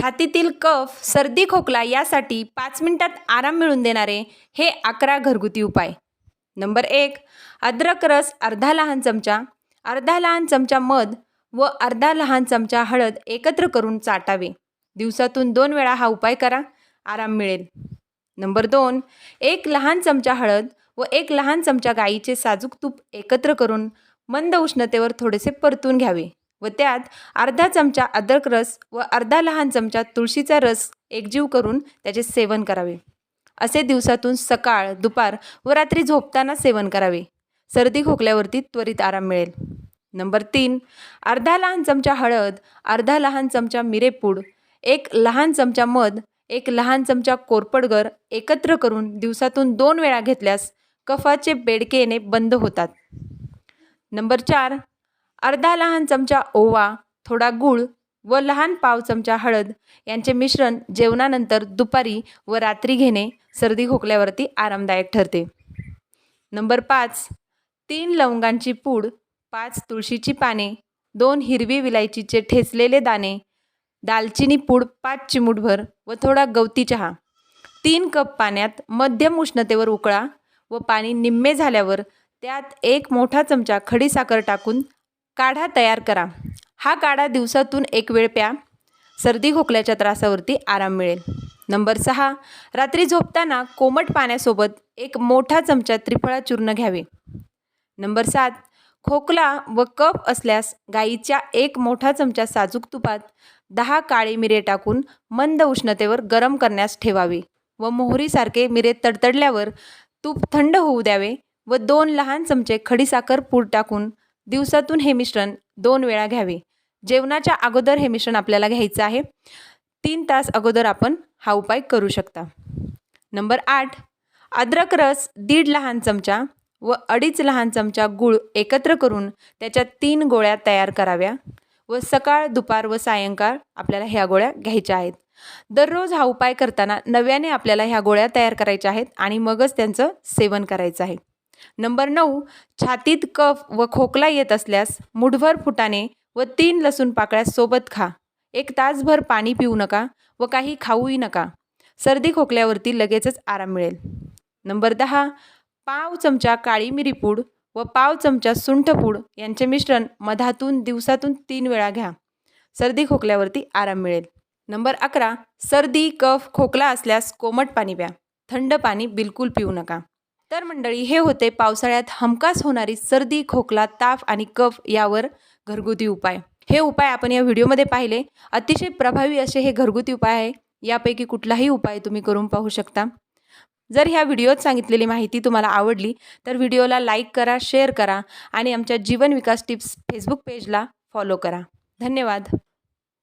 छातीतील कफ सर्दी खोकला यासाठी पाच मिनिटात आराम मिळून देणारे हे अकरा घरगुती उपाय. नंबर एक अद्रक रस अर्धा लहान चमचा. अर्धा लहान चमचा मध व अर्धा लहान चमचा हळद एकत्र करून चाटावे. दिवसातून दोन वेळा हा उपाय करा. आराम मिळेल. नंबर दोन एक लहान चमचा हळद व एक लहान चमचा गाईचे साजूक तूप एकत्र करून मंद उष्णतेवर थोडेसे परतून घ्यावे. व त्यात अर्धा चमचा अद्रक रस व अर्धा लहान चमचा तुळशीचा रस एकजीव करून त्याचे सेवन करावे. असे दिवसातून सकाळ दुपार व रात्री झोपताना सेवन करावे. सर्दी खोकल्यावरती त्वरित आराम मिळेल. नंबर तीन अर्धा लहान चमचा हळद अर्धा लहान चमचा मिरेपूड एक लहान चमचा मध एक लहान चमचा कोरपडगर एकत्र करून दिवसातून दोन वेळा घेतल्यास कफाचे बेडके येणे बंद होतात. नंबर चार अर्धा लहान चमचा ओवा थोडा गूळ व लहान पाव चमचा हळद यांचे मिश्रण जेवणानंतर दुपारी व रात्री घेणे सर्दी खोकल्यावरती आरामदायक ठरते. नंबर पाच तीन लवंगांची पूड पाच तुळशीची पाने दोन हिरवी विलायचीचे ठेचलेले दाणे दालचिनी पूड पाच चिमूटभर व थोडा गवती चहा. तीन कप पाण्यात मध्यम उष्णतेवर उकळा व पाणी निम्मे झाल्यावर त्यात एक मोठा चमचा खडीसाखर टाकून काढा तयार करा. हा काढा दिवसातून एक वेळ प्या. सर्दी खोकल्याच्या त्रासावरती आराम मिळेल. नंबर सहा रात्री झोपताना कोमट पाण्यासोबत एक मोठा चमचा त्रिफळा चूर्ण घ्यावे. नंबर सात खोकला व कफ असल्यास गाईच्या एक मोठा चमचा साजूक तुपात दहा काळे मिरे टाकून मंद उष्णतेवर गरम करण्यास ठेवावे व मोहरीसारखे मिरे तडतडल्यावर तूप थंड होऊ द्यावे व दोन लहान चमचे खडीसाखर पूड टाकून दिवसातून हे मिश्रण दोन वेळा घ्यावे. जेवणाच्या अगोदर हे मिश्रण आपल्याला घ्यायचं आहे. तीन तास अगोदर आपण हा उपाय करू शकता. नंबर आठ. अद्रक रस दीड लहान चमचा व अडीच लहान चमचा गूळ एकत्र करून त्याच्या तीन गोळ्या तयार कराव्या व सकाळ दुपार व सायंकाळ आपल्याला ह्या गोळ्या घ्यायच्या आहेत. दररोज हा उपाय करताना नव्याने आपल्याला ह्या गोळ्या तयार करायच्या आहेत आणि मगच त्यांचं सेवन करायचं आहे. नंबर नऊ छातीत कफ व खोकला येत असल्यास मुठभर फुटाने व तीन लसूण पाकळ्या सोबत खा. एक तासभर पाणी पिऊ नका व काही खाऊही नका. सर्दी खोकल्यावरती लगेचच आराम मिळेल. नंबर दहा पाव चमचा काळी मिरी पूड व पाव चमचा सुंठपूड यांचे मिश्रण मधातून दिवसातून तीन वेळा घ्या. सर्दी खोकल्यावरती आराम मिळेल. नंबर अकरा सर्दी कफ खोकला असल्यास कोमट पाणी प्या. थंड पाणी बिलकुल पिऊ नका. तर मंडळी हे होते पावसाळ्यात हमखास होणारी सर्दी खोकला ताप आणि कफ यावर घरगुती उपाय. हे उपाय आपण या व्हिडिओमध्ये पाहिले. अतिशय प्रभावी असे हे घरगुती उपाय आहे. यापैकी कुठलाही उपाय तुम्ही करून पाहू शकता. जर ह्या व्हिडिओत सांगितलेली माहिती तुम्हाला आवडली तर व्हिडिओला लाईक करा शेअर करा आणि आमच्या जीवन विकास टिप्स फेसबुक पेजला फॉलो करा. धन्यवाद.